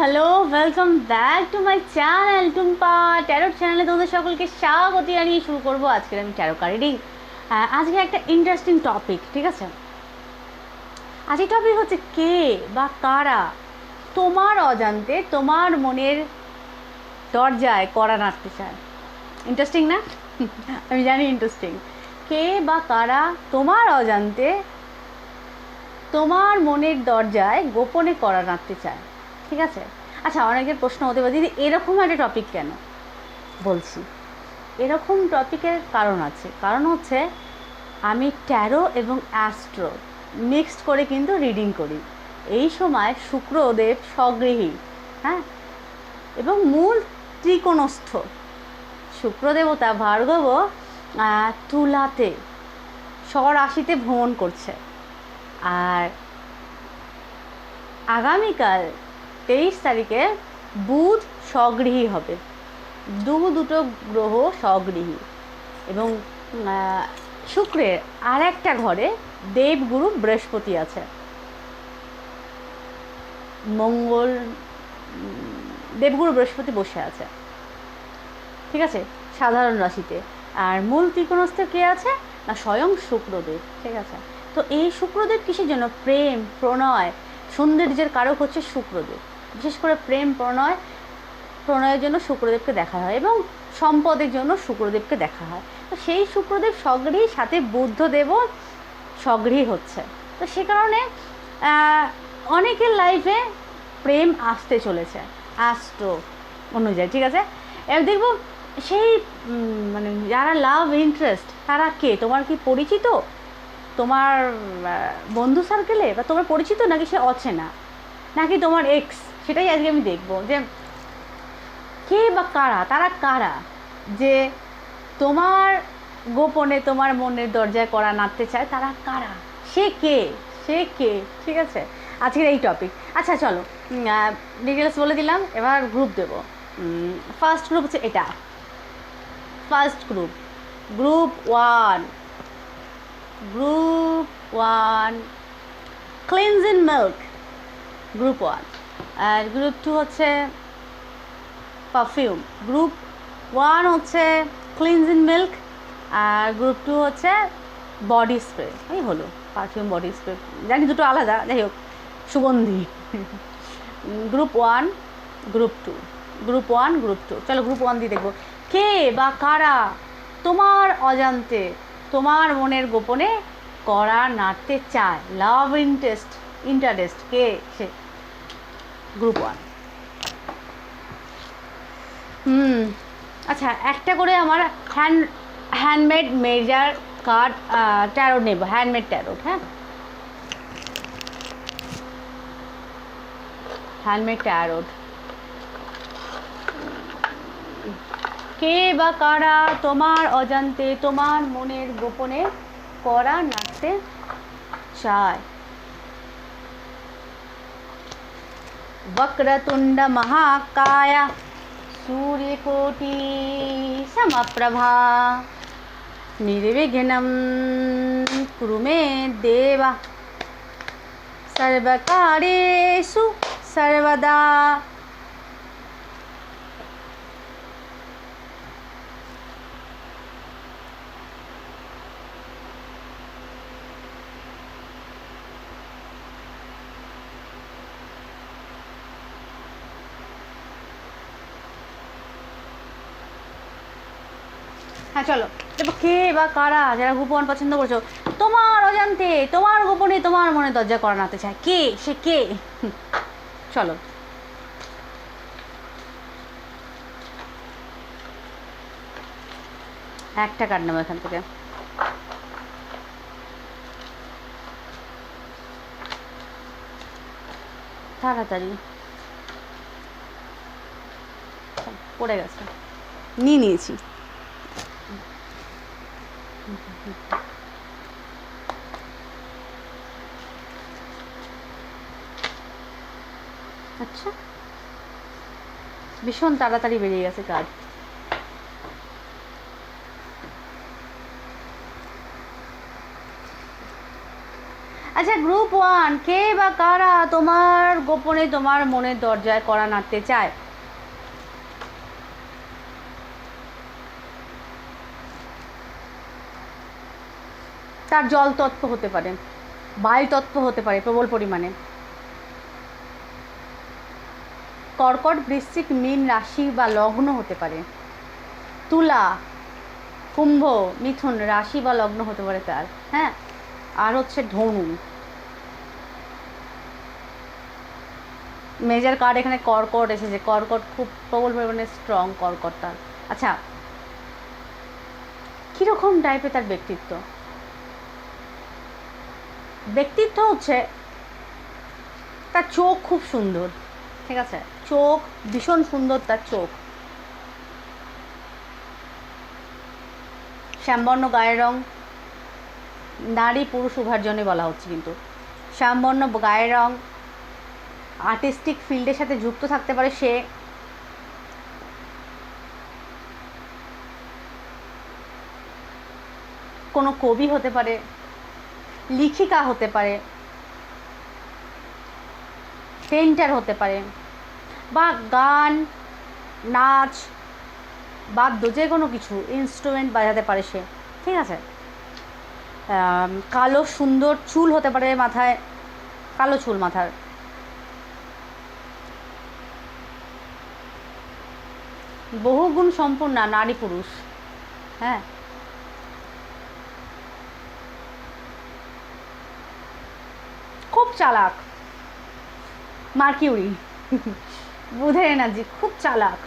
Hello welcome back to my channel Tumpa tarot চ্যানেলে তোমাদের সকলকে স্বাগত জানিয়ে শুরু করব আজকের আমি ট্যারো কার্ড রিডিং আজকে একটা ইন্টারেস্টিং টপিক ঠিক আছে? আজকের টপিক হচ্ছে কে বা কারা তোমার অজান্তে তোমার মনের দরজায় কড়া নাড়তে চায়। ইন্টারেস্টিং না? আমি জানি ইন্টারেস্টিং কে বা কারা তোমার অজান্তে তোমার মনের দরজায় গোপনে করা নাড়তে চায়। ঠিক আছে? আচ্ছা অনেকের প্রশ্ন হতে পারে, দিদি, এরকম একটা টপিক কেন? বলছি। এরকম টপিকের কারণ আছে। কারণ হচ্ছে, আমি ট্যারো এবং অ্যাস্ট্রো মিক্সড করে কিন্তু রিডিং করি। এই সময় শুক্রদেব স্বগৃহী হ্যাঁ? এবং মূল ত্রিকোণস্থ শুক্রদেবতা ভার্গব তুলাতে, স্বরাশিতে ভ্রমণ করছে। আর আগামীকাল তেইশ তারিখে বুধ স্বগৃহী হবে। দু দুটো গ্রহ স্বগৃহী এবং শুক্রের আর একটা ঘরে দেবগুরু বৃহস্পতি আছে। মঙ্গল দেবগুরু বৃহস্পতি বসে আছে। ঠিক আছে? সাধারণ রাশিতে। আর মূল ত্রিকোণস্থ কে আছে? না, স্বয়ং শুক্রদেব। ঠিক আছে? তো এই শুক্রদেব কিসের জন্য? প্রেম, প্রণয়, সৌন্দর্যের কারক হচ্ছে শুক্রদেব। বিশেষ করে প্রেম প্রণয়, প্রণয়ের জন্য শুক্রদেবকে দেখা হয় এবং সম্পদের জন্য শুক্রদেবকে দেখা হয়। তো সেই শুক্রদেব স্বগৃহী সাথে বুদ্ধদেবও স্বগৃহী হচ্ছে। তো সে কারণে অনেকের লাইফে প্রেম আসতে চলেছে, আসতো অনুযায়ী, ঠিক আছে? এবার দেখব সেই মানে যারা লাভ ইন্টারেস্ট তারা কে? তোমার কি পরিচিত? তোমার বন্ধু সার্কেলে বা তোমার পরিচিত নাকি সে অচেনা? নাকি তোমার এক্স সেটাই আজকে আমি দেখব যে কে বা কারা, তারা কারা? যে তোমার গোপনে তোমার মনের দরজায় করা নাড়তে চায়, তারা কারা? সে কে? সে কে? ঠিক আছে? আজকের এই টপিক আচ্ছা চলো। ডিটেলস বলে দিলাম, এবার গ্রুপ দেবো। ফার্স্ট গ্রুপ হচ্ছে এটা। First group group one group one cleansing milk group one আর গ্রুপ টু হচ্ছে পারফিউম গ্রুপ ওয়ান হচ্ছে ক্লিনজিং মিল্ক আর গ্রুপ টু হচ্ছে বডি স্প্রে এই হলো পারফিউম বডি স্প্রে জানি দুটো আলাদা, যাই হোক, সুগন্ধি। Group one group two group one group two চলো গ্রুপ ওয়ান দিয়ে দেখব। কে বা কারা তোমার অজান্তে তোমার মনের গোপনে করা নাড়তে চায়? লাভ ইন্টারেস্ট ইন্টারেস্ট কে? সে। গ্রুপ ওয়ান হুম আচ্ছা একটা করে আমার hand handmade major card tarot নেব হ্যান্ডমেড ট্যারোট হ্যাঁ? হ্যান্ডমেড ট্যারোট কে বা কারা তোমার অজান্তে তোমার মনের গোপনে করা নাড়তে চায়? वक्रतुण्ड महाकाय सूर्यकोटि समप्रभा निर्विघ्नं कुरु मे देव। सर्वकारेषु सर्वदा হ্যাঁ চলো। এবার কে বা কারা যারা গোপন পছন্দ করছ, তোমার অজান্তে, তোমার গোপনে, তোমার মনে দরজা করানাতে চায়। কে? সে কে? চলো। একটা কার্ড নেব এখান থেকে। তাড়াতাড়ি। পড়ে গেছে। নিয়ে নিয়েছি। আচ্ছা। ভীষণ তাড়াতাড়ি বেরিয়ে গেছে কাজ আচ্ছা গ্রুপ ওয়ান কে বা কারা তোমার গোপনে তোমার মনের দরজায় করা নাড়তে চায়? তার জল তত্ত্ব হতে পারে, বায়ু তত্ত্ব হতে পারে প্রবল পরিমাণে। কর্কট বৃশ্চিক মীন রাশি বা লগ্ন হতে পারে। তুলা, কুম্ভ, মিথুন রাশি বা লগ্ন হতে পারে তার হ্যাঁ? আর হচ্ছে ধনু। মেজর কার্ড এখানে কর্কট এসেছে, কর্কট খুব প্রবল পরিমাণে স্ট্রং কর্কট তার। আচ্ছা কীরকম টাইপের তার ব্যক্তিত্ব? ব্যক্তিত্ব হচ্ছে তার চোখ খুব সুন্দর, ঠিক আছে? চোখ ভীষণ সুন্দর তার চোখ। শ্যামবর্ণ গায়ের রং নারী পুরুষ উভয়ের জন্যই বলা হচ্ছে কিন্তু। শ্যামবর্ণ গায়ের রং আর্টিস্টিক ফিল্ডের সাথে যুক্ত থাকতে পারে সে। কোনো কবি হতে পারে লিখিকা হতে পারে পেন্টার হতে পারে, বা গান, নাচ, বাদ্য, যে কোনো কিছু ইনস্ট্রুমেন্ট বাজাতে পারে সে, ঠিক আছে? কালো সুন্দর চুল হতে পারে মাথায়, কালো চুল মাথার। বহুগুণ সম্পূর্ণ নারী পুরুষ হ্যাঁ খুব চালাক। মার্কিউরি। বুধের এনার্জি, খুব চালাক।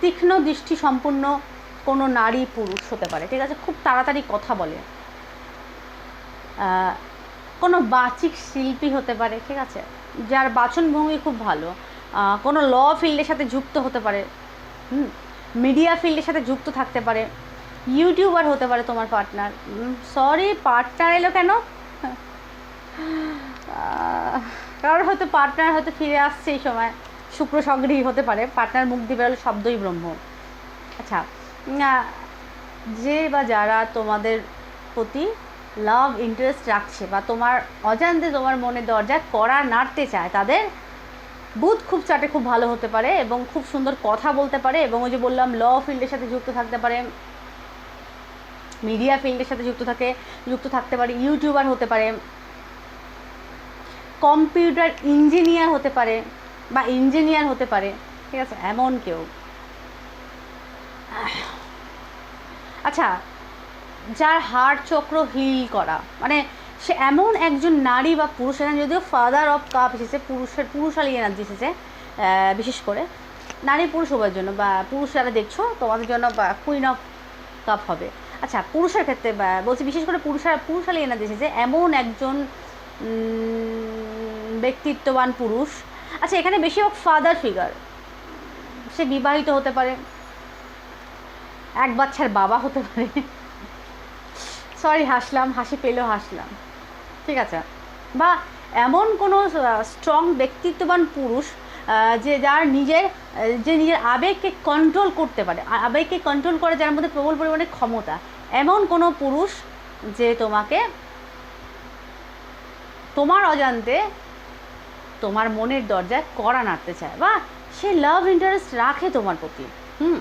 তীক্ষ্ণ দৃষ্টি সম্পূর্ণ কোনো নারী পুরুষ হতে পারে, ঠিক আছে? খুব তাড়াতাড়ি কথা বলে। কোনো বাচিক শিল্পী হতে পারে, ঠিক আছে? যার বাচনভঙ্গি খুব ভালো। কোনো ল ফিল্ডের সাথে যুক্ত হতে পারে। হুম। মিডিয়া ফিল্ডের সাথে যুক্ত থাকতে পারে। ইউটিউবার হতে পারে তোমার পার্টনার সরি পার্টনার এলো কেন? কারোর হয়তো পার্টনার হয়তো ফিরে আসছে এই সময়। শুক্র সংগ্রহী হতে পারে। পার্টনার মুখ দিয়ে বেরোলে শব্দই ব্রহ্ম। আচ্ছা যে বা যারা তোমাদের প্রতি লাভ ইন্টারেস্ট রাখছে বা তোমার অজান্তে তোমার মনে দরজায় কড়া নাড়তে চায়, তাদের বুধ খুব চাটে খুব ভালো হতে পারে এবং খুব সুন্দর কথা বলতে পারে এবং ওই যে বললাম ল ফিল্ডের সাথে যুক্ত থাকতে পারে। মিডিয়া ফিল্ডের সাথে যুক্ত থাকে, যুক্ত থাকতে পারে ইউটিউবার হতে পারে কম্পিউটার ইঞ্জিনিয়ার হতে পারে বা ইঞ্জিনিয়ার হতে পারে, ঠিক আছে? এমন কেউ। আচ্ছা যার হাড় চক্র হিল করা মানে সে এমন একজন নারী বা পুরুষ এখানে যদিও ফাদার অফ কাপ এসেছে, পুরুষের, পুরুষালী এনার্জি এসেছে বিশেষ করে। নারী পুরুষ উভয়ের জন্য বা পুরুষ যারা দেখছ, তোমাদের জন্য বা কুইন অফ কাপ হবে। আচ্ছা পুরুষের ক্ষেত্রে বলছি বিশেষ করে পুরুষের পুরুষালী এনার্জি যে এমন একজন ব্যক্তিত্ববান পুরুষ। আচ্ছা এখানে বেশিরভাগ ফাদার ফিগার সে বিবাহিত হতে পারে। এক বাচ্চার বাবা হতে পারে। সরি হাসলাম, হাসি পেলেও হাসলাম। ঠিক আছে। বা এমন কোনো স্ট্রং ব্যক্তিত্ববান পুরুষ যে যার নিজের, যে নিজের আবেগকে কন্ট্রোল করতে পারে। আবেগকে কন্ট্রোল করে যার মধ্যে প্রবল পরিমাণে ক্ষমতা। এমন কোনো পুরুষ যে তোমাকে, তোমার অজান্তে তোমার মনের দরজায় কড়া নাড়তে চায়। বা সে লাভ ইন্টারেস্ট রাখে তোমার প্রতি। হুম।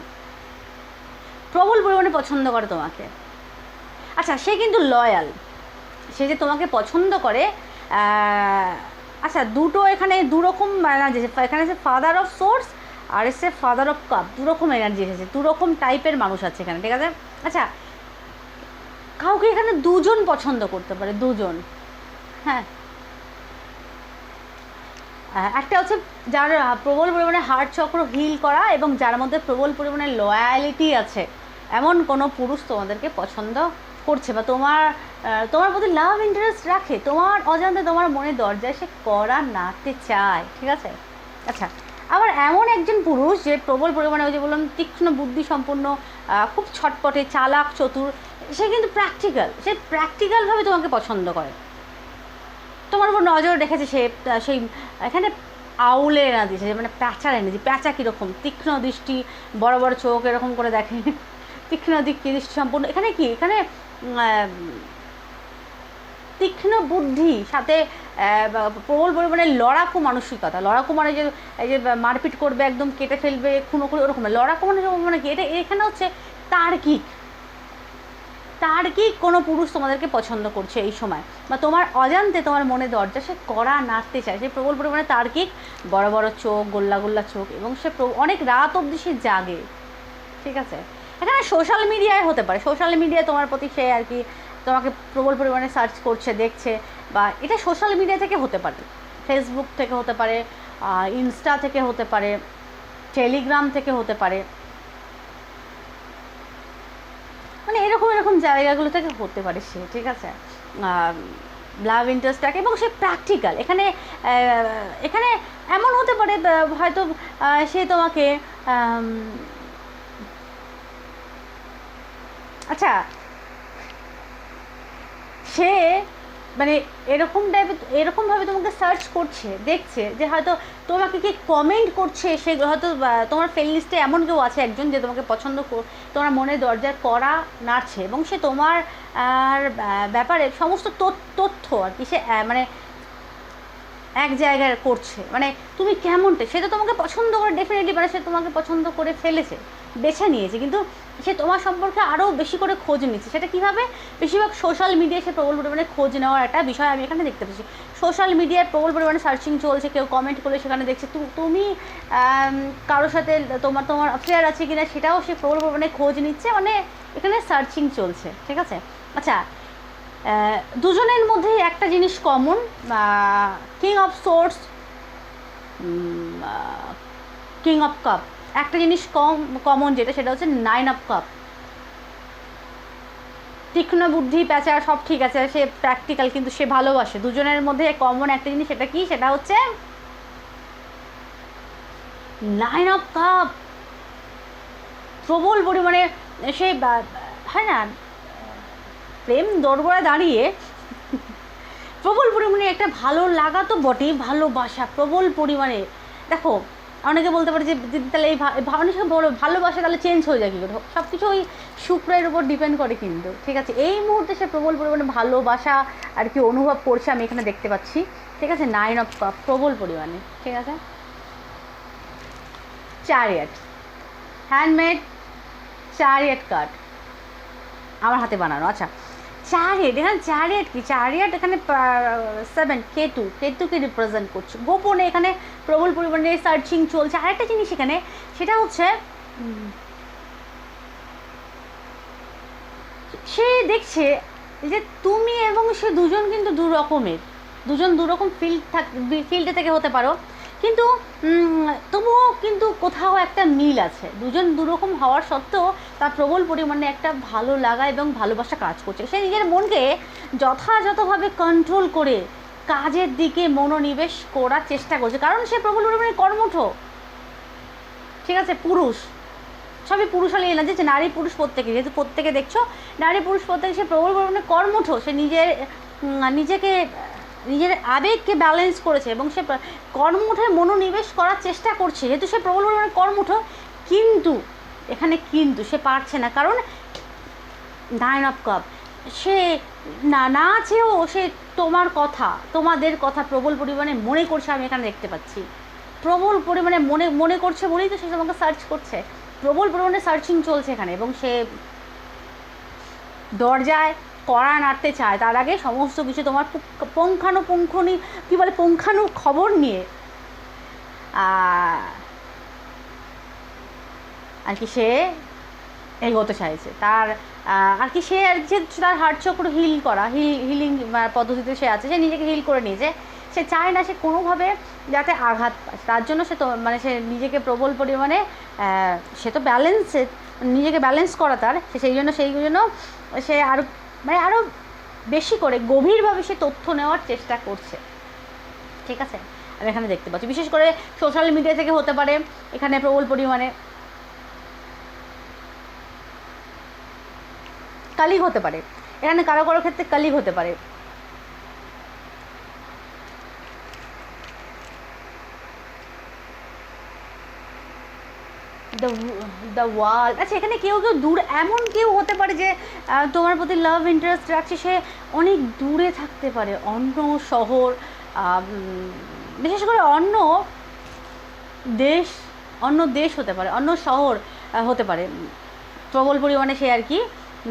প্রবল পরিমাণে পছন্দ করে তোমাকে। আচ্ছা সে কিন্তু লয়াল সে যে তোমাকে পছন্দ করে আচ্ছা দুটো এখানে দুরকম এনার্জি এখানে এসে ফাদার অফ সোর্স আর এসে ফাদার অফ কাপ দুরকম এনার্জি এসেছে। দুরকম টাইপের মানুষ আছে এখানে, ঠিক আছে? আচ্ছা কাউকে এখানে দুজন পছন্দ করতে পারে, দুজন। হ্যাঁ। একটা হচ্ছে যার প্রবল পরিমাণে হার্ট চক্র হিল করা এবং যার মধ্যে প্রবল পরিমাণে লয়ালিটি আছে, এমন কোনো পুরুষ তোমাদেরকে পছন্দ করছে বা তোমার তোমার প্রতি লাভ ইন্টারেস্ট রাখে, তোমার অজান্তে তোমার মনে দরজায় সে করা নাতে চায়, ঠিক আছে? আচ্ছা আবার এমন একজন পুরুষ যে প্রবল পরিমাণে ওই যে বললাম তীক্ষ্ণ বুদ্ধি সম্পন্ন খুব ছটপটে, চালাক, চতুর সে কিন্তু প্র্যাকটিক্যাল সে প্র্যাকটিক্যালভাবে তোমাকে পছন্দ করে। তোমার উপর নজর রেখেছে সে সেই, এখানে আউলে এনার্জি দিয়েছে মানে প্যাঁচার এনার্জি, প্যাঁচা কীরকম? তীক্ষ্ণ দৃষ্টি, বড় বড় চোখ এরকম করে দেখে। তীক্ষ্ণ দিক দৃষ্টি সম্পূর্ণ, এখানে কি? এখানে তীক্ষ্ণ বুদ্ধি, সাথে প্রবল পরিমাণে লড়াকু মানসিকতা। লড়াকু মানে যে, এই যে মারপিট করবে, একদম কেটে ফেলবে খুনো করে ওরকম। লড়াকু মানে মানে কি? এটা, এখানে হচ্ছে তার্কিক। তার্কিক কোনো পুরুষ তোমাদেরকে পছন্দ করছে এই সময়? বা তোমার অজান্তে তোমার মনে দরজা সে কড়া নাড়তে চায়, সে প্রবল পরিমাণে তার তার্কিক বড় বড় চোখ, গোল্লা গোল্লা চোখ এবং সে অনেক রাত অবধি সে জাগে। ঠিক আছে? এখানে সোশ্যাল মিডিয়ায় হতে পারে। সোশ্যাল মিডিয়ায় তোমার প্রতি সে আর কি তোমাকে প্রবল পরিমাণে সার্চ করছে, দেখছে বা এটা সোশ্যাল মিডিয়া থেকে হতে পারে। ফেসবুক থেকে হতে পারে ইনস্টা থেকে হতে পারে টেলিগ্রাম থেকে হতে পারে। মানে এরকম এরকম জায়গাগুলো থেকে হতে পারে সে, ঠিক আছে? লাভ ইন্টারেস্টটাকে এবং সে প্র্যাকটিক্যাল এখানে এখানে এমন হতে পারে হয়তো সে তোমাকে আচ্ছা সে মানে এরকম টাইপের এরকমভাবে তোমাকে সার্চ করছে, দেখছে যে হয়তো তোমাকে কি কমেন্ট করছে সে হয়তো তোমার ফ্রেন্ড লিস্টে এমন কেউ আছে একজন যে তোমাকে পছন্দ তোমার মনে দরজার করা নাড়ছে এবং সে তোমার ব্যাপারে সমস্ত তথ্য আর কি সে মানে এক জায়গায় করছে। মানে তুমি কেমনটা? সে তো তোমাকে পছন্দ করে ডেফিনেটলি মানে সে তোমাকে পছন্দ করে ফেলেছে। বেছে নিয়েছে, কিন্তু সে তোমার সম্পর্কে আরও বেশি করে খোঁজ নিচ্ছে। সেটা কীভাবে? বেশিরভাগ সোশ্যাল মিডিয়ায় সে প্রবল পরিমাণে খোঁজ নেওয়ার একটা বিষয় আমি এখানে দেখতে পাচ্ছি সোশ্যাল মিডিয়ায় প্রবল পরিমাণে সার্চিং চলছে, কেউ কমেন্ট করলে সেখানে দেখছে তুমি কারোর সাথে তোমার তোমার অফেয়ার আছে কিনা সেটাও সে প্রবল পরিমাণে খোঁজ নিচ্ছে মানে এখানে সার্চিং চলছে, ঠিক আছে? আচ্ছা দুজনের মধ্যেই একটা জিনিস common king of swords king of cup একটা জিনিস কম কমন যেটা, সেটা হচ্ছে নাইন অফ কাপ তীক্ষ্ণ বুদ্ধি প্যাঁচা সব ঠিক আছে, সে প্র্যাকটিক্যাল কিন্তু সে ভালোবাসে। দুজনের মধ্যে কমন একটা জিনিস, সেটা কি? সেটা হচ্ছে নাইন অফ কাপ প্রবল পরিমাণে সে বা- হ্যাঁ না, প্রেম দরবারে দাঁড়িয়ে প্রবল পরিমাণে একটা ভালো লাগা তো বটেই, ভালোবাসা প্রবল পরিমাণে। দেখো অনেকে বলতে পারে যে, যদি তাহলে এই ভা- ভা- অনেকে বলো ভালোবাসা, তাহলে চেঞ্জ হয়ে যায় কী করে সব কিছু ওই শুক্রের উপর ডিপেন্ড করে কিন্তু। ঠিক আছে? এই মুহূর্তে সে প্রবল পরিমাণে ভালোবাসা আর কি অনুভব করছে, আমি এখানে দেখতে পাচ্ছি। ঠিক আছে? নাইন অফ কাপ প্রবল পরিমাণে। ঠিক আছে? চারিয়াট হ্যান্ডমেড চারিয়াট কার্ড আমার হাতে বানানো আচ্ছা। চারিয়াট এখানে চারিয়াট কি চারিয়াট এখানে সেভেন কেতু কেতুকে রিপ্রেজেন্ট করছে। গোপনে এখানে প্রবল পরিমাণে সার্চিং চলছে। আরেকটা জিনিস এখানে, সেটা হচ্ছে, সে দেখছে যে তুমি এবং সে দুজন কিন্তু দু রকমের দুজন দু রকম ফিল্ড থাক ফিল্ডে থেকে হতে পারো। কিন্তু তবুও কিন্তু কোথাও একটা মিল আছে। দুজন দুরকম হওয়ার সত্ত্বেও তার প্রবল পরিমাণে একটা ভালো লাগা এবং ভালোবাসা কাজ করছে। সে নিজের মনকে যথাযথভাবে কন্ট্রোল করে কাজের দিকে মনোনিবেশ করার চেষ্টা করছে। কারণ সে প্রবল পরিমাণে কর্মঠ। ঠিক আছে? পুরুষ। সবই পুরুষ হলে এলাম যে নারী পুরুষ প্রত্যেকে যেহেতু প্রত্যেকে দেখছ, নারী পুরুষ প্রত্যেকে সে প্রবল পরিমাণে কর্মঠ। সে নিজের নিজেকে নিজের আবেগকে ব্যালেন্স করেছে এবং সে কর্মঠে মনোনিবেশ করার চেষ্টা করছে। যেহেতু সে প্রবল পরিমাণে কর্মঠ, কিন্তু, এখানে কিন্তু সে পারছে না। কারণ নাইন অফ কাপ সে না না চেয়েও সে তোমার কথা, তোমাদের কথা প্রবল পরিমাণে মনে করছে, আমি এখানে দেখতে পাচ্ছি। প্রবল পরিমাণে মনে মনে করছে বলেই তো সে তোমাকে সার্চ করছে। প্রবল পরিমাণে সার্চিং চলছে এখানে এবং সে দরজায় কড়া নাড়তে চায়, তার আগে সমস্ত কিছু তোমার পুঙ্খ- পুঙ্খানুপুঙ্খনি, কী বলে, পুঙ্খানু খবর নিয়ে। আর কি সে এগোতে চাইছে। তার আর কি সে আর যে তার হার্ট চক্র হিল করা, হিল, হিলিং পদ্ধতিতে সে আছে, সে নিজেকে হিল করে নিয়েছে। সে চায় না সে কোনোভাবে যাতে আঘাত পায়। তার জন্য সে তো মানে সে নিজেকে প্রবল পরিমাণে সে তো ব্যালেন্সে নিজেকে ব্যালেন্স করা তার। সেই জন্য সেই জন্য সে আরও মানে আরও বেশি করে গভীরভাবে সে তথ্য নেওয়ার চেষ্টা করছে। ঠিক আছে? আমি এখানে দেখতে পাচ্ছি। বিশেষ করে সোশ্যাল মিডিয়া থেকে হতে পারে, এখানে প্রবল পরিমাণে কালিগ হতে পারে। এখানে কারও কারও ক্ষেত্রে কালিগ হতে পারে। দ্য দ্য ওয়াল আচ্ছা এখানে কেউ কেউ দূর, এমন কেউ হতে পারে যে তোমার প্রতি লাভ ইন্টারেস্ট রাখছে, সে অনেক দূরে থাকতে পারে, অন্য শহর বিশেষ করে অন্য দেশ অন্য দেশ হতে পারে, অন্য শহর হতে পারে। প্রবল পরিমাণে সে আর কি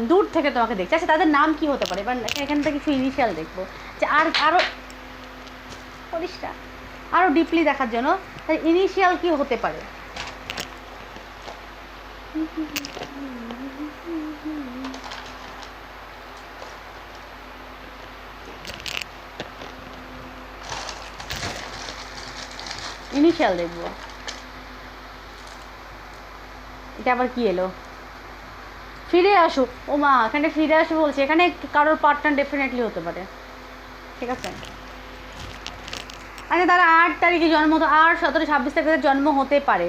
দূর থেকে তোমাকে দেখছে। আচ্ছা তাদের নাম কি হতে পারে? এখান থেকে কিছু ইনিশিয়াল দেখব। যে আর আরও পরিষ্কার আরও ডিপলি দেখার জন্য ইনিশিয়াল কি হতে পারে? ইনিশিয়াল দেখব। এটা আবার কি এলো? ফিরে আসো। ও মা, এখানে ফিরে আসো বলছে। এখানে কারোর পার্টনার ডেফিনেটলি হতে পারে। ঠিক আছে? আচ্ছা তারা আট তারিখে জন্ম, তো আট, সতেরো, ছাব্বিশ তারিখে জন্ম হতে পারে।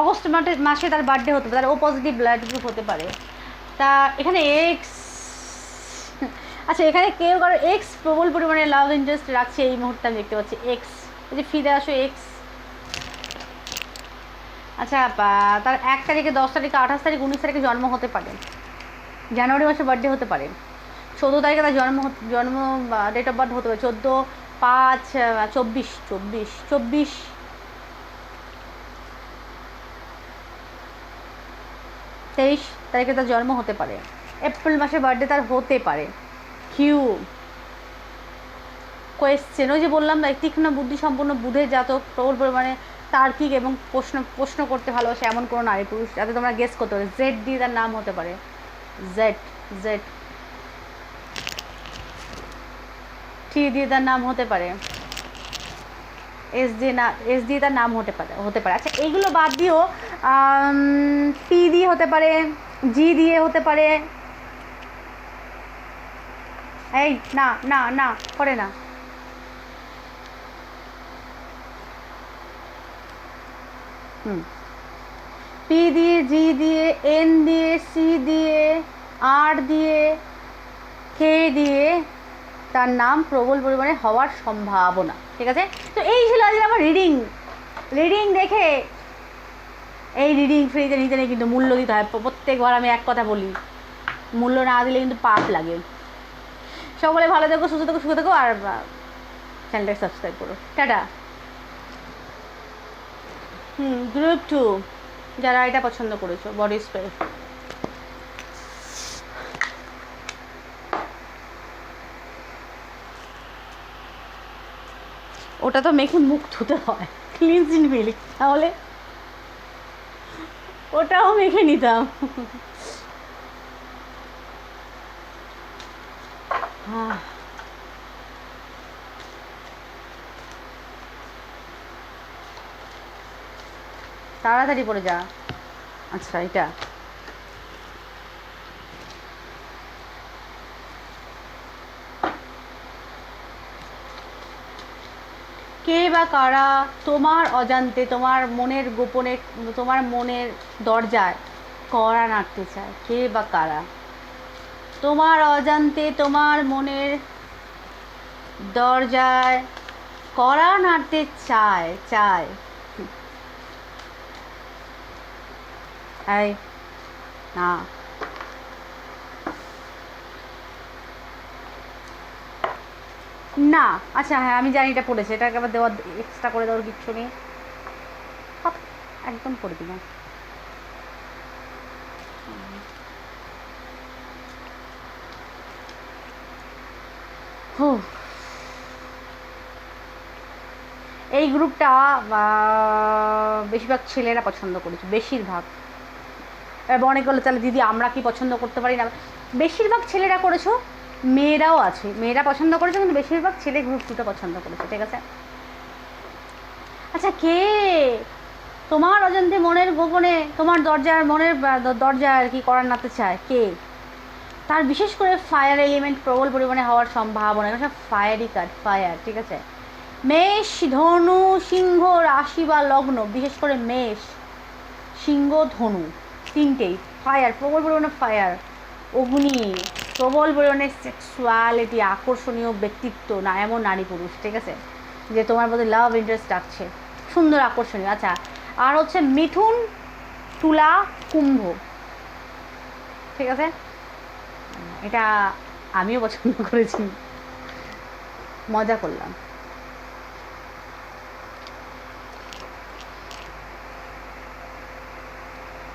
অগস্ট মাসে তার বার্থডে হতে পারে, তার ও পজিটিভ ব্লাড গ্রুপ হতে পারে। তা এখানে এক্স আচ্ছা এখানে কেউ কারও এক্স প্রবল পরিমাণে লাভ ইন্টারেস্ট রাখছে এই মুহূর্তে আমি দেখতে পাচ্ছি এক্স এই যে ফিরে আসো এক্স আচ্ছা তার এক তারিখে, দশ তারিখে, আঠাশ তারিখ, উনিশ তারিখে জন্ম হতে পারে। জানুয়ারি মাসে বার্থডে হতে পারে। চোদ্দ তারিখে তার জন্ম জন্ম ডেট অফ বার্থ হতে পারে। চোদ্দ, পাঁচ চব্বিশ চব্বিশ চব্বিশ তেইশ তারিখে তার জন্ম হতে পারে। এপ্রিল মাসে বার্থডে তার হতে পারে। কিউ কোয়েশ্চেন ওই যে বললাম না তীক্ষ্ণ বুদ্ধি সম্পন্ন বুধের জাতক প্রবল পরিমাণে তার্কিক এবং প্রশ্ন প্রশ্ন করতে ভালোবাসে এমন কোনো নারী পুরুষ যাতে তোমরা গেস করতে পারো। জেড দিয়ে তার নাম হতে পারে। জেড জেড টি দিয়ে তার নাম হতে পারে। এস দিয়ে না এস দিয়ে তার নাম হতে পারে হতে পারে। আচ্ছা এইগুলো বাদ দিয়েও পি দিয়ে হতে পারে জি দিয়ে হতে পারে। এই, না না না, করে না। হুম। পি দিয়ে জি দিয়ে এন দিয়ে সি দিয়ে আর দিয়ে কে দিয়ে তার নাম প্রবল পরিমাণে হওয়ার সম্ভাবনা, ঠিক আছে? তো এই ছিল আজকে আমার রিডিং রিডিং দেখে, এই রিডিং ফ্রিতে নিতে নেই কিন্তু মূল্য দিতে হয়। প্রত্যেকবার আমি এক কথা বলি, মূল্য না দিলে কিন্তু পাপ লাগে। সকলে ভালো থেকো, সুস্থ থেকো, সুখে থেকো, আর চ্যানেলটাকে সাবস্ক্রাইব করো। টাটা। হুম গ্রুপ টু যারা এটা পছন্দ করেছ বডি স্প্রে ওটা তো মেখে মুখ ধুতে হয়। ক্লিনজিং মিল্ক তাহলে ওটাও মেখে নিতাম। তাড়াতাড়ি পড়ে যা। আচ্ছা এটা। কে বা কারা তোমার অজান্তে, তোমার মনের গোপনে, তোমার মনের দরজায় কড়া নাড়তে চায়? কে বা কারা? তোমার অজান্তে, তোমার মনের দরজায় কড়া নাড়তে চায় চায়। না। না আচ্ছা হ্যাঁ আমি জানি এটা পড়েছে, এটাকে আবার দেওয়ার এক্সট্রা করে দেওয়ার কিচ্ছু নেই। একদম পড়ে দিলাম হু। এই গ্রুপটা বেশিরভাগ ছেলেরা পছন্দ করেছে, বেশিরভাগ। অনেকে বলে তাহলে দিদি, আমরা কি পছন্দ করতে পারি না? বেশিরভাগ ছেলেরা করেছ? মেয়েরাও আছে। মেয়েরা পছন্দ করেছে, কিন্তু বেশিরভাগ ছেলে গ্রুপ টুটা পছন্দ করেছে, ঠিক আছে? আচ্ছা কে? তোমার অজান্তে মনের গোপনে, তোমার দরজার মনের দরজা আর কি করার নাতে চায়, কে? তার বিশেষ করে ফায়ার এলিমেন্ট প্রবল পরিমাণে হওয়ার সম্ভাবনা সব ফায়ারি কার্ড ফায়ার ঠিক আছে? মেষ, ধনু, সিংহ, রাশি বা লগ্ন, বিশেষ করে মেষ, সিংহ, ধনু, তিনটেই ফায়ার প্রবল পরিমাণে ফায়ার অগ্নি, প্রবল পরিমাণে সেক্সুয়ালিটি আকর্ষণীয় ব্যক্তিত্ব না, এমন নারী পুরুষ, ঠিক আছে? যে তোমার মধ্যে লাভ ইন্টারেস্ট রাখছে। সুন্দর আকর্ষণীয় আচ্ছা। আর হচ্ছে মিথুন তুলা, কুম্ভ। ঠিক আছে? এটা আমিও পছন্দ করেছি। মজা করলাম।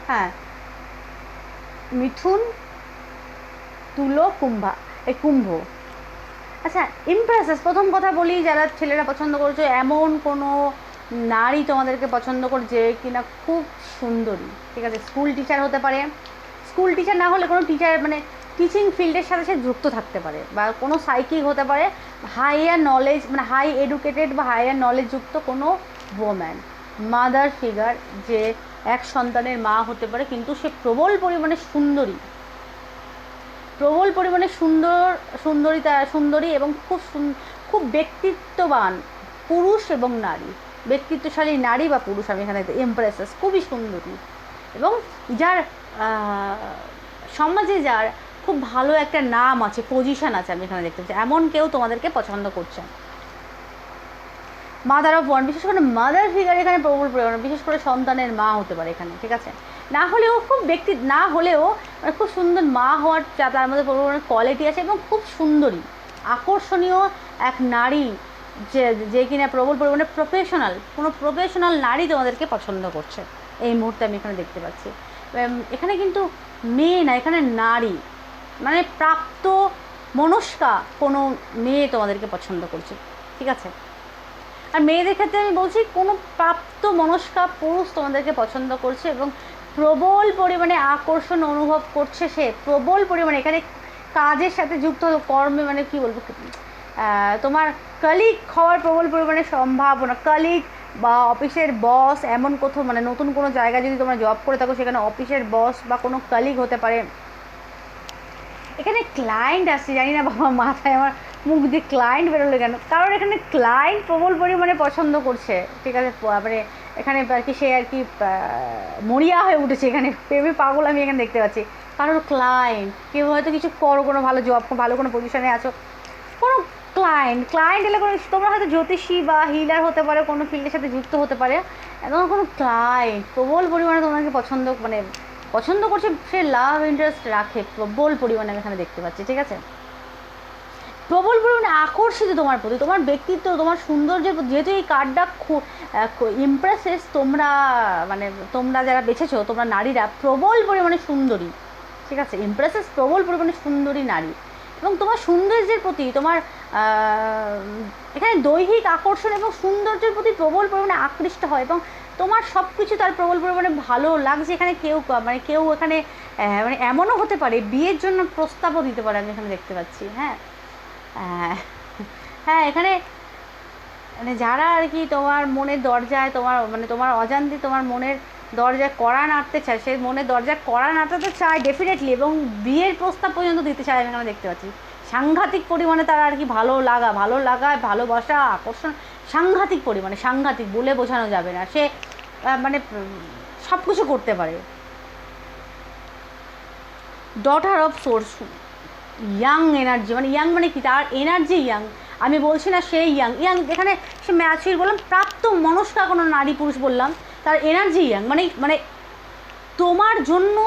হ্যাঁ। মিথুন তুলো কুম্ভা, এই কুম্ভ। আচ্ছা ইমপ্রেসেস প্রথম কথা বলি, যারা ছেলেরা পছন্দ করছ, এমন কোনো নারী তোমাদেরকে পছন্দ করছে কিনা খুব সুন্দরী। ঠিক আছে স্কুল টিচার হতে পারে। স্কুল টিচার না হলে কোনো টিচার মানে টিচিং ফিল্ডের সাথে সে যুক্ত থাকতে পারে, বা কোনো সাইকিক হতে পারে হাইয়ার নলেজ মানে হাই এডুকেটেড বা হাইয়ার নলেজযুক্ত কোনো ওম্যান মাদার ফিগার যে এক সন্তানের মা হতে পারে, কিন্তু সে প্রবল পরিমাণে সুন্দরী। প্রবল পরিমাণে সুন্দর, সুন্দরিতা, সুন্দরী এবং খুব খুব ব্যক্তিত্ববান পুরুষ এবং নারী। ব্যক্তিত্বশালী নারী বা পুরুষ আমি এখানে এমপ্রেসেস খুবই সুন্দরী। এবং যার সমাজে যার খুব ভালো একটা নাম আছে পজিশন আছে আমি এখানে দেখতে পাচ্ছি। এমন কেউ তোমাদেরকে পছন্দ করছে মাদার অফ ওয়ান বিশেষ করে মাদার ফিগার এখানে প্রবল পরিমাণে, বিশেষ করে সন্তানের মা হতে পারে এখানে, ঠিক আছে? না হলেও, খুব ব্যক্তি, না হলেও মানে খুব সুন্দর মা হওয়ার তার মধ্যে কোয়ালিটি আছে এবং খুব সুন্দরী। আকর্ষণীয় এক নারী যে যে কিনা প্রবল পরিমাণে প্রফেশনাল কোনো প্রফেশনাল নারী তোমাদেরকে পছন্দ করছে। এই মুহূর্তে আমি এখানে দেখতে পাচ্ছি। এখানে কিন্তু মেয়ে না, এখানে নারী। মানে প্রাপ্ত মনস্কা কোনো মেয়ে তোমাদেরকে পছন্দ করছে। ঠিক আছে? আর মেয়েদের ক্ষেত্রে আমি বলছি, কোনো প্রাপ্ত মনস্কা পুরুষ তোমাদেরকে পছন্দ করছে এবং প্রবল পরিমাণে আকর্ষণ অনুভব করছে সে, প্রবল পরিমাণে এখানে কাজের সাথে যুক্ত কর্মে মানে কি বলব তোমার কালিক হওয়ার প্রবল পরিমাণে সম্ভাবনা। কালিক বা অফিসের বস এমন কোথাও মানে নতুন কোনো জায়গায় যদি তোমরা জব করে থাকো, সেখানে অফিসের বস বা কোনো কালিক হতে পারে। এখানে ক্লায়েন্ট আসছে, জানি না বাবা, মাথায় আমার মুখ দিয়ে ক্লায়েন্ট বেরোলো কেন? কারণ এখানে ক্লায়েন্ট প্রবল পরিমাণে পছন্দ করছে। ঠিক আছে মানে এখানে আর কি সে আর কি মরিয়া হয়ে উঠেছে এখানে। প্রেমে পাগল আমি এখানে দেখতে পাচ্ছি। কারোর ক্লায়েন্ট, কেউ হয়তো কিছু করো, কোনো ভালো জব ভালো কোনো পজিশনে আছো। কোনো ক্লায়েন্ট ক্লায়েন্ট এলে কোনো, তোমরা হয়তো জ্যোতিষী বা হিলার হতে পারে, কোনো ফিল্ডের সাথে যুক্ত হতে পারে। এমন কোনো ক্লায়েন্ট, প্রবল পরিমাণে তোমাকে পছন্দ মানে পছন্দ করছে, সে লাভ ইন্টারেস্ট রাখে, প্রবল পরিমাণে আমি এখানে দেখতে পাচ্ছি, ঠিক আছে? প্রবল পরিমাণে আকর্ষিত তোমার প্রতি। তোমার ব্যক্তিত্ব, তোমার সৌন্দর্যের প্রতি যেহেতু এই কার্ডটা ইমপ্রেসেস তোমরা মানে তোমরা যারা বেছেছো, তোমরা নারীরা প্রবল পরিমাণে সুন্দরী। ঠিক আছে? ইমপ্রেসেস প্রবল পরিমাণে সুন্দরী নারী। এবং তোমার সৌন্দর্যের প্রতি, তোমার এখানে দৈহিক আকর্ষণ এবং সৌন্দর্যের প্রতি প্রবল পরিমাণে আকৃষ্ট হয় এবং তোমার সব কিছু তার প্রবল পরিমাণে ভালো লাগছে। এখানে কেউ মানে কেউ এখানে মানে এমনও হতে পারে, বিয়ের জন্য প্রস্তাবও দিতে পারে আমি এখানে দেখতে পাচ্ছি। হ্যাঁ? হ্যাঁ। এখানে মানে যারা আর কি তোমার মনের দরজায় তোমার মানে তোমার অজান্তে তোমার মনের দরজায় কড়া নাড়তে চায়, সে মনের দরজায় কড়া নাড়তে চায় ডেফিনেটলি এবং বিয়ের প্রস্তাব পর্যন্ত দিতে চায় আমি এখানে দেখতে পাচ্ছি। সাংঘাতিক পরিমাণে তারা আর কি ভালো লাগা ভালো লাগা ভালোবাসা, আকর্ষণ, সাংঘাতিক পরিমাণে, সাংঘাতিক বলে বোঝানো যাবে না। সে মানে সব কিছু করতে পারে। Daughter of source young energy মানে ইয়াং মানে কি? তার এনার্জি ইয়াং আমি বলছি না সেই ইয়াং ইয়াং এখানে সে ম্যাচুর বললাম, প্রাপ্ত মনস্কা কোনো নারী পুরুষ বললাম, তার এনার্জি ইয়াং মানে মানে তোমার জন্য,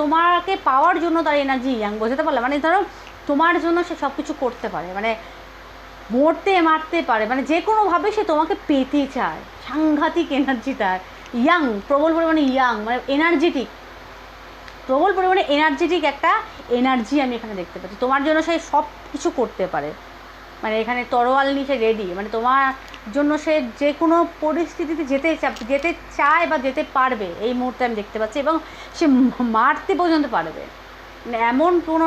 তোমাকে পাওয়ার জন্য তার এনার্জি ইয়াং বোঝাতে পারলাম। মানে ধরো, তোমার জন্য সে সব কিছু করতে পারে মানে মরতে মারতে পারে। মানে যে কোনোভাবে সে তোমাকে পেতে চায়। সাংঘাতিক এনার্জি তার। ইয়াং প্রবল পরিমাণে ইয়াং মানে এনার্জেটিক প্রবল পরিমাণে এনার্জেটিক একটা এনার্জি আমি এখানে দেখতে পাচ্ছি। তোমার জন্য সে সব কিছু করতে পারে। মানে এখানে তরোয়াল নিয়ে সে রেডি মানে তোমার জন্য সে যে কোনো পরিস্থিতিতে যেতে যেতে চায় বা যেতে পারবে, এই মুহূর্তে আমি দেখতে পাচ্ছি এবং সে মারতে পর্যন্ত পারবে। মানে এমন কোনো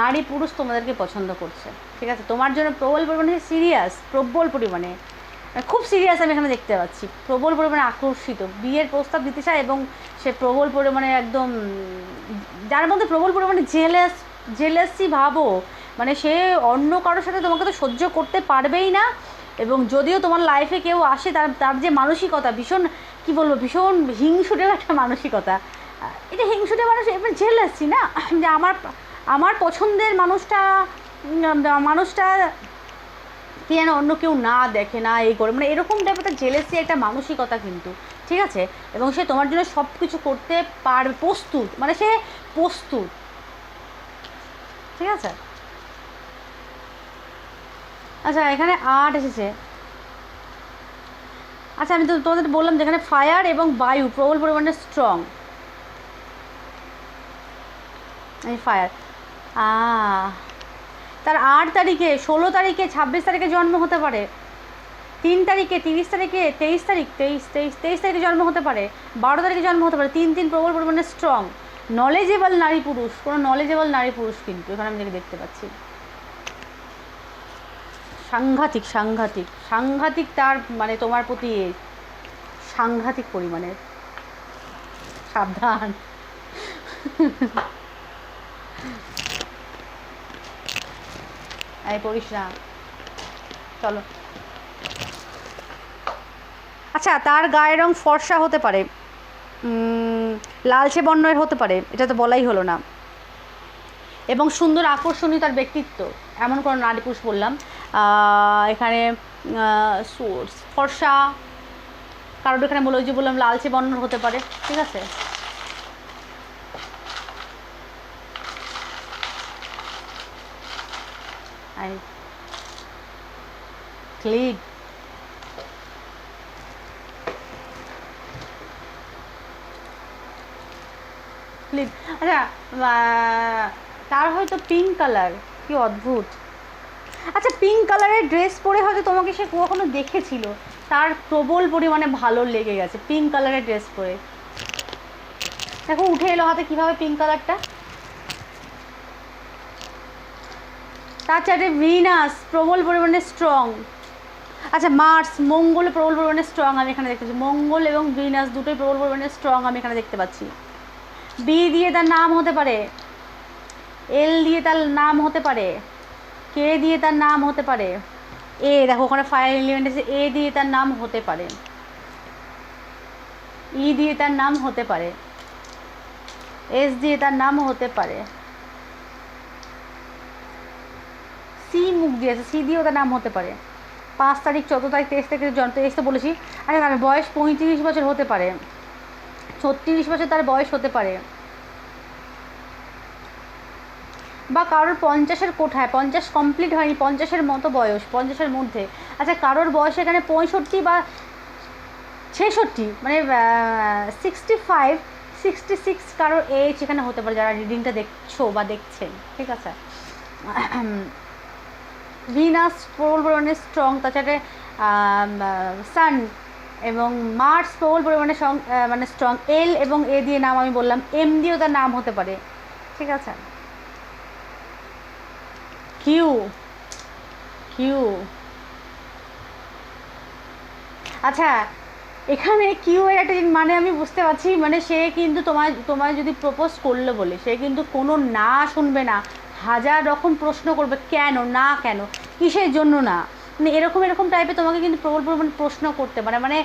নারী পুরুষ তোমাদেরকে পছন্দ করছে। ঠিক আছে? তোমার জন্য প্রবল পরিমাণে সিরিয়াস প্রবল পরিমাণে। খুব সিরিয়াস আমি এখানে দেখতে পাচ্ছি। প্রবল পরিমাণে আকর্ষিত। বিয়ের প্রস্তাব দিতে চায় এবং সে প্রবল পরিমাণে একদম যার মধ্যে প্রবল পরিমাণে জেলেস জেলেসি ভাবো মানে সে অন্য কারোর সাথে তোমাকে তো সহ্য করতে পারবেই না এবং যদিও তোমার লাইফে কেউ আসে, তার তার যে মানসিকতা ভীষণ, কি বলব, ভীষণ হিংসুটের একটা মানসিকতা। এটা হিংসুটে মানুষ, এবার জেলেসি না? যে আমার আমার পছন্দের মানুষটা মানুষটা কি যেন অন্য কেউ না দেখে, না এই করে। মানে এরকম টাইপের একটা জেলেসি একটা মানসিকতা কিন্তু, ঠিক আছে? এবং সে তোমার জন্য সব কিছু করতে পার, প্রস্তুত মানে সে প্রস্তুত, ঠিক আছে? আচ্ছা এখানে আট এসেছে। আচ্ছা আমি তো তোমাদের বললাম যেখানে ফায়ার এবং বায়ু, প্রবল পরিমাণে স্ট্রং এই ফায়ার আ তার আট তারিখে, ষোলো তারিখে, ছাব্বিশ তারিখে জন্ম হতে পারে। তিন তারিখে, তিরিশ তারিখে, তেইশ তারিখ, তেইশ তেইশ তেইশ তারিখে জন্ম হতে পারে। বারো তারিখে জন্ম হতে পারে। তিন তিন প্রবল পরিমাণে স্ট্রং নলেজেবল নারী পুরুষ, কোনো নলেজেবল নারী পুরুষ কিন্তু এখানে আমি দেখতে পাচ্ছি। সাংঘাতিক সাংঘাতিক সাংঘাতিক তার মানে তোমার প্রতি সাংঘাতিক পরিমাণের সাবধান। এই পড়িস না। চলো। আচ্ছা তার গায়ের রং ফর্সা হতে পারে। লালচে বর্ণের হতে পারে। এটা তো বলাই হলো না। এবং সুন্দর আকর্ষণীয় তার ব্যক্তিত্ব। এমন কোনো নারী পুরুষ বললাম। এখানে ফর্সা। কারোর এখানে বলে যে বললাম, লালচে বর্ণের হতে পারে। ঠিক আছে? আই ক্লিক ক্লিপ আচ্ছা তার হয়তো পিঙ্ক কালার কি অদ্ভুত। আচ্ছা পিঙ্ক কালারের ড্রেস পরে হয়তো তোমাকে সে কখনো দেখেছিল। তার প্রবল পরিমাণে ভালো লেগে গেছে পিঙ্ক কালারের ড্রেস পরে। দেখো, উঠে এলো হাতে কীভাবে পিঙ্ক কালারটা তার চারটে ভিনাস প্রবল পরিমাণে স্ট্রং আচ্ছা মার্স মঙ্গল প্রবল পরিমাণে স্ট্রং আমি এখানে দেখতে পাচ্ছি মঙ্গল এবং ভিনাস দুটোই প্রবল পরিমাণে স্ট্রং আমি এখানে দেখতে পাচ্ছি। বি দিয়ে তার নাম হতে পারে। এল দিয়ে তার নাম হতে পারে। কে দিয়ে তার নাম হতে পারে। এ দেখো ওখানে ফায়ার এলিমেন্ট এসে এ দিয়ে তার নাম হতে পারে। ই দিয়ে তার নাম হতে পারে। এস দিয়ে তার নাম হতে পারে সি মুখ দিয়েছে সি দিয়েও তার নাম হতে পারে। পাঁচ তারিখ, চোদ্দ তারিখ, তেইশ তারিখে, জন্ম, তেইশ তো বলেছি। আচ্ছা তার বয়স পঁয়ত্রিশ বছর হতে পারে। ছত্রিশ বছর তার বয়স হতে পারে। বা কারোর পঞ্চাশের কোঠায়, পঞ্চাশ কমপ্লিট হয়নি, পঞ্চাশের মতো বয়স, পঞ্চাশের মধ্যে। আচ্ছা কারোর বয়স এখানে পঁয়ষট্টি বা ছেষট্টি মানে সিক্সটি ফাইভ সিক্সটি সিক্স কারোর এজ এখানে হতে পারে, যারা রিডিংটা দেখছ বা দেখছেন ঠিক আছে? ভিনাস প্রবল পরিমাণে স্ট্রং তাছাড়া সান এবং মার্স প্রবল পরিমাণে মানে স্ট্রং এল এবং এ দিয়ে নাম আমি বললাম এম দিয়েও তার নাম হতে পারে। ঠিক আছে? কিউ কিউ আচ্ছা এখানে কিউ এর একটা মানে আমি বুঝতে পারছি মানে সে কিন্তু তোমায় তোমায় যদি প্রপোজ করল বলে, সে কিন্তু কোনো না শুনবে না। হাজার রকম প্রশ্ন করবে, কেন, না কেন, কিসের জন্য না? মানে এরকম এরকম টাইপের তোমাকে কিন্তু প্রবল পরিমাণে প্রশ্ন করতে পারে। মানে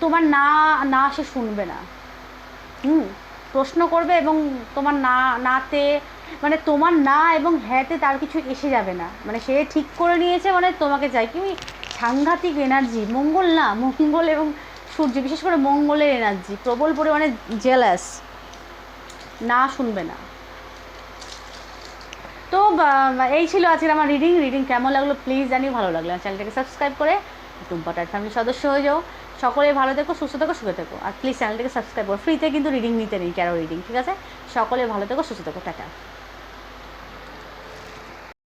তোমার না না সে শুনবে না। হুম, প্রশ্ন করবে এবং তোমার না, নাতে মানে তোমার না এবং হ্যাঁতে তার কিছু এসে যাবে না। মানে সে ঠিক করে নিয়েছে মানে তোমাকে চাই কি সাংঘাতিক এনার্জি মঙ্গল না, মঙ্গল এবং সূর্য, বিশেষ করে মঙ্গলের এনার্জি প্রবল পরিমাণে জেলাস না শুনবে না। তো এই ছিল আজকের আমার রিডিং রিডিং কেমন লাগল প্লিজ জানি ভালো লাগল। চ্যানেলটাকে সাবস্ক্রাইব করে টুম্পাটার ফ্যামিলির সদস্য হয়ে যাও। সকলে ভালো থেকো, সুস্থ থেকো, সুখে থেকো। আর প্লিজ চ্যানেলটাকে সাবস্ক্রাইব করো। ফ্রিতে কিন্তু রিডিং নিতে নেই ক্যারো রিডিং ঠিক আছে? সকলে ভালো থেকো, সুস্থ থেকো, টাটা।